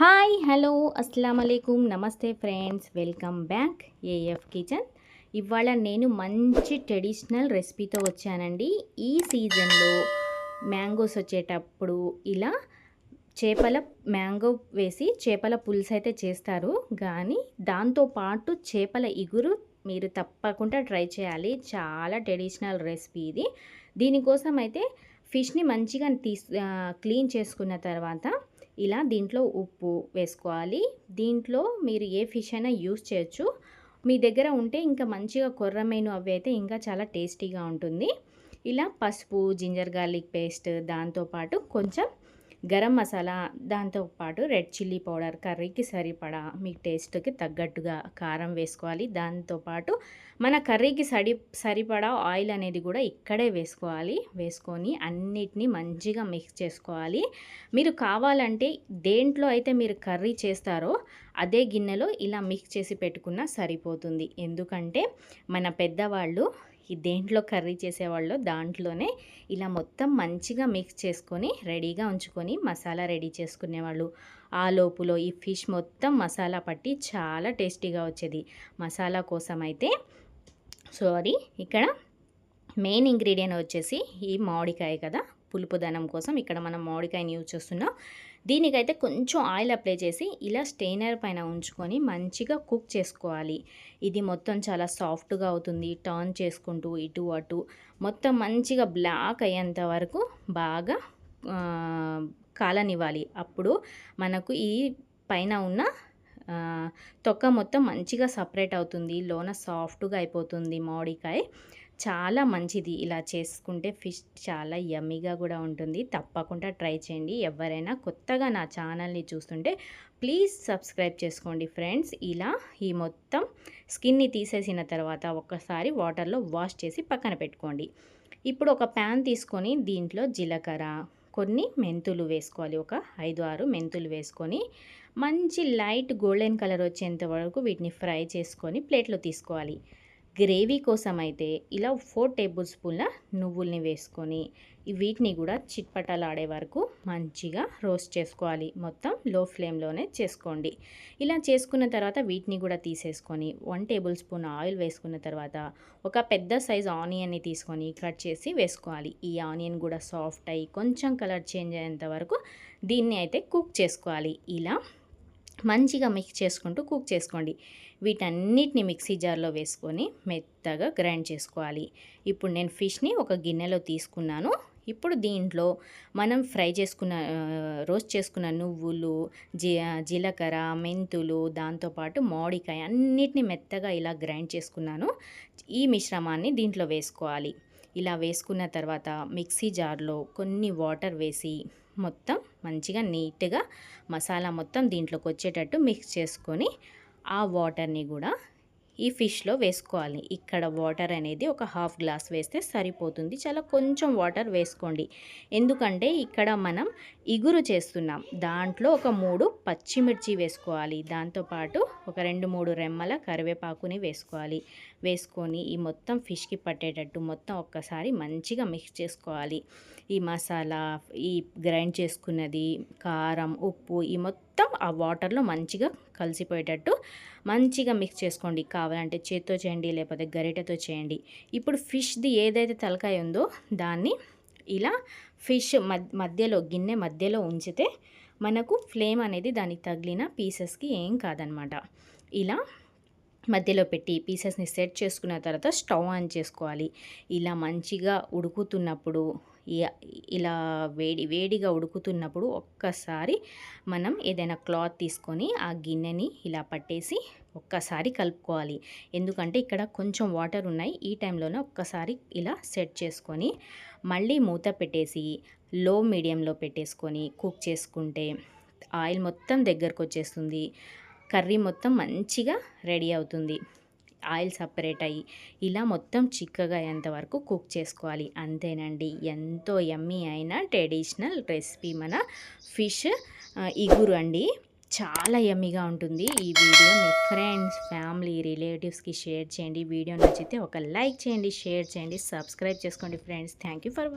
Hi hello అస్సలం అయికుం నమస్తే friends welcome back AF kitchen. ఇవాళ నేను మంచి ట్రెడిషనల్ రెసిపీతో వచ్చానండి. ఈ సీజన్లో మ్యాంగోస్ వచ్చేటప్పుడు ఇలా చేపల మ్యాంగో వేసి చేపల పులుసు అయితే చేస్తారు. కానీ దాంతోపాటు చేపల ఇగురు మీరు తప్పకుండా ట్రై చేయాలి. చాలా ట్రెడిషనల్ రెసిపీ ఇది. దీనికోసం అయితే ఫిష్ని మంచిగా తీసు క్లీన్ చేసుకున్న తర్వాత ఇలా దీంట్లో ఉప్పు వేసుకోవాలి. దీంట్లో మీరు ఏ ఫిష్ అయినా యూస్ చేయొచ్చు. మీ దగ్గర ఉంటే ఇంకా మంచిగా కొర్రమేను అవి అయితే ఇంకా చాలా టేస్టీగా ఉంటుంది. ఇలా పసుపు జింజర్ గార్లిక్ పేస్ట్ దాంతోపాటు కొంచెం గరం మసాలా దాంతోపాటు రెడ్ చిల్లీ పౌడర్ కర్రీకి సరిపడా మీ టేస్ట్కి తగ్గట్టుగా కారం వేసుకోవాలి. దాంతోపాటు మన కర్రీకి సరి సరిపడా ఆయిల్ అనేది కూడా ఇక్కడే వేసుకోవాలి. వేసుకొని అన్నిటినీ మంచిగా మిక్స్ చేసుకోవాలి. మీరు కావాలంటే దేంట్లో అయితే మీరు కర్రీ చేస్తారో అదే గిన్నెలో ఇలా మిక్స్ చేసి పెట్టుకున్నా సరిపోతుంది. ఎందుకంటే మన పెద్దవాళ్ళు మనకి దేంట్లో కర్రీ చేసేవాళ్ళు దాంట్లోనే ఇలా మొత్తం మంచిగా మిక్స్ చేసుకొని రెడీగా ఉంచుకొని మసాలా రెడీ చేసుకునేవాళ్ళు. ఆ లోపులో ఈ ఫిష్ మొత్తం మసాలా పట్టి చాలా టేస్టీగా వచ్చేది. మసాలా కోసం అయితే సారీ ఇక్కడ మెయిన్ ఇంగ్రీడియంట్ వచ్చేసి ఈ మామిడికాయ కదా. పులుపుదనం కోసం ఇక్కడ మనం మామిడికాయని యూజ్ చేస్తున్నాం. దీనికైతే కొంచెం ఆయిల్ అప్లై చేసి ఇలా స్టెయినర్ పైన ఉంచుకొని మంచిగా కుక్ చేసుకోవాలి. ఇది మొత్తం చాలా సాఫ్ట్గా అవుతుంది. టర్న్ చేసుకుంటూ ఇటు అటు మొత్తం మంచిగా బ్లాక్ అయ్యేంత వరకు బాగా కాలనివ్వాలి. అప్పుడు మనకు ఈ పైన ఉన్న తొక్క మొత్తం మంచిగా సపరేట్ అవుతుంది. లోన సాఫ్ట్గా అయిపోతుంది మామిడికాయ చాలా మంచిది ఇలా చేసుకుంటే ఫిష్ చాలా యమ్మీగా కూడా ఉంటుంది. తప్పకుండా ట్రై చేయండి. ఎవరైనా కొత్తగా నా ఛానల్ని చూస్తుంటే ప్లీజ్ సబ్స్క్రైబ్ చేసుకోండి ఫ్రెండ్స్. ఇలా ఈ మొత్తం స్కిన్ని తీసేసిన తర్వాత ఒక్కసారి వాటర్లో వాష్ చేసి పక్కన పెట్టుకోండి. ఇప్పుడు ఒక ప్యాన్ తీసుకొని దీంట్లో జీలకర్ర కొన్ని మెంతులు వేసుకోవాలి. ఒక ఐదు ఆరు మెంతులు వేసుకొని మంచి లైట్ గోల్డెన్ కలర్ వచ్చేంత వరకు వీటిని ఫ్రై చేసుకొని ప్లేట్లో తీసుకోవాలి. గ్రేవీ కోసం అయితే ఇలా ఫోర్ టేబుల్ స్పూన్ల నువ్వుల్ని వేసుకొని వీటిని కూడా చిట్పటలాడే వరకు మంచిగా రోస్ట్ చేసుకోవాలి. మొత్తం లో ఫ్లేమ్లోనే చేసుకోండి. ఇలా చేసుకున్న తర్వాత వీటిని కూడా తీసేసుకొని వన్ టేబుల్ స్పూన్ ఆయిల్ వేసుకున్న తర్వాత ఒక పెద్ద సైజ్ ఆనియన్ని తీసుకొని కట్ చేసి వేసుకోవాలి. ఈ ఆనియన్ కూడా సాఫ్ట్ అయ్యి కొంచెం కలర్ చేంజ్ అయ్యేంత వరకు దీన్ని అయితే కుక్ చేసుకోవాలి. ఇలా మంచిగా మిక్స్ చేసుకుంటూ కుక్ చేసుకోండి. వీటన్నిటిని మిక్సీ జార్లో వేసుకొని మెత్తగా గ్రైండ్ చేసుకోవాలి. ఇప్పుడు నేను ఫిష్ని ఒక గిన్నెలో తీసుకున్నాను. ఇప్పుడు దీంట్లో మనం ఫ్రై చేసుకున్న రోస్ట్ చేసుకున్న నువ్వులు జీ జీలకర్ర మెంతులు దాంతోపాటు మామిడికాయ అన్నిటిని మెత్తగా ఇలా గ్రైండ్ చేసుకున్నాను. ఈ మిశ్రమాన్ని దీంట్లో వేసుకోవాలి. ఇలా వేసుకున్న తర్వాత మిక్సీ జార్లో కొన్ని వాటర్ వేసి మొత్తం మంచిగా నీట్గా మసాలా మొత్తం దీంట్లోకి వచ్చేటట్టు మిక్స్ చేసుకొని ఆ వాటర్ని కూడా ఈ ఫిష్లో వేసుకోవాలి. ఇక్కడ వాటర్ అనేది ఒక హాఫ్ గ్లాస్ వేస్తే సరిపోతుంది. చాలా కొంచెం వాటర్ వేసుకోండి. ఎందుకంటే ఇక్కడ మనం ఇగురు చేస్తున్నాం. దాంట్లో ఒక మూడు పచ్చిమిర్చి వేసుకోవాలి. దాంతోపాటు ఒక రెండు మూడు రెమ్మల కరివేపాకుని వేసుకోవాలి. వేసుకొని ఈ మొత్తం ఫిష్కి పట్టేటట్టు మొత్తం ఒక్కసారి మంచిగా మిక్స్ చేసుకోవాలి. ఈ మసాలా ఈ గ్రైండ్ చేసుకున్నది కారం ఉప్పు ఈ మొత్తం మొత్తం ఆ వాటర్లో మంచిగా కలిసిపోయేటట్టు మంచిగా మిక్స్ చేసుకోండి. కావాలంటే చేత్తో చేయండి లేకపోతే గరిటెతో చేయండి. ఇప్పుడు ఫిష్ది ఏదైతే తలకాయ ఉందో దాన్ని ఇలా ఫిష్ మధ్యలో గిన్నె మధ్యలో ఉంచితే మనకు ఫ్లేమ్ అనేది దానికి తగిలిన పీసెస్కి ఏం కాదనమాట. ఇలా మధ్యలో పెట్టి పీసెస్ని సెట్ చేసుకున్న తర్వాత స్టవ్ ఆన్ చేసుకోవాలి. ఇలా మంచిగా ఉడుకుతున్నప్పుడు ఇలా వేడి వేడిగా ఉడుకుతున్నప్పుడు ఒక్కసారి మనం ఏదైనా క్లాత్ తీసుకొని ఆ గిన్నెని ఇలా పట్టేసి ఒక్కసారి కలుపుకోవాలి. ఎందుకంటే ఇక్కడ కొంచెం వాటర్ ఉన్నాయి. ఈ టైంలోనే ఒక్కసారి ఇలా సెట్ చేసుకొని మళ్ళీ మూత పెట్టేసి లో మీడియంలో పెట్టేసుకొని కుక్ చేసుకుంటే ఆయిల్ మొత్తం దగ్గరకు వచ్చేస్తుంది. కర్రీ మొత్తం మంచిగా రెడీ అవుతుంది. ఆయిల్ సపరేట్ అయ్యి ఇలా మొత్తం చిక్కగా అయ్యేంతవరకు కుక్ చేసుకోవాలి. అంతేనండి. ఎంతో ఎమ్మీ అయిన ట్రెడిషనల్ రెసిపీ మన ఫిష్ ఇగురు అండి. చాలా ఎమ్మీగా ఉంటుంది. ఈ వీడియో మీ ఫ్రెండ్స్ ఫ్యామిలీ రిలేటివ్స్కి షేర్ చేయండి. వీడియో నచ్చితే ఒక లైక్ చేయండి షేర్ చేయండి సబ్స్క్రైబ్ చేసుకోండి ఫ్రెండ్స్. Thank you for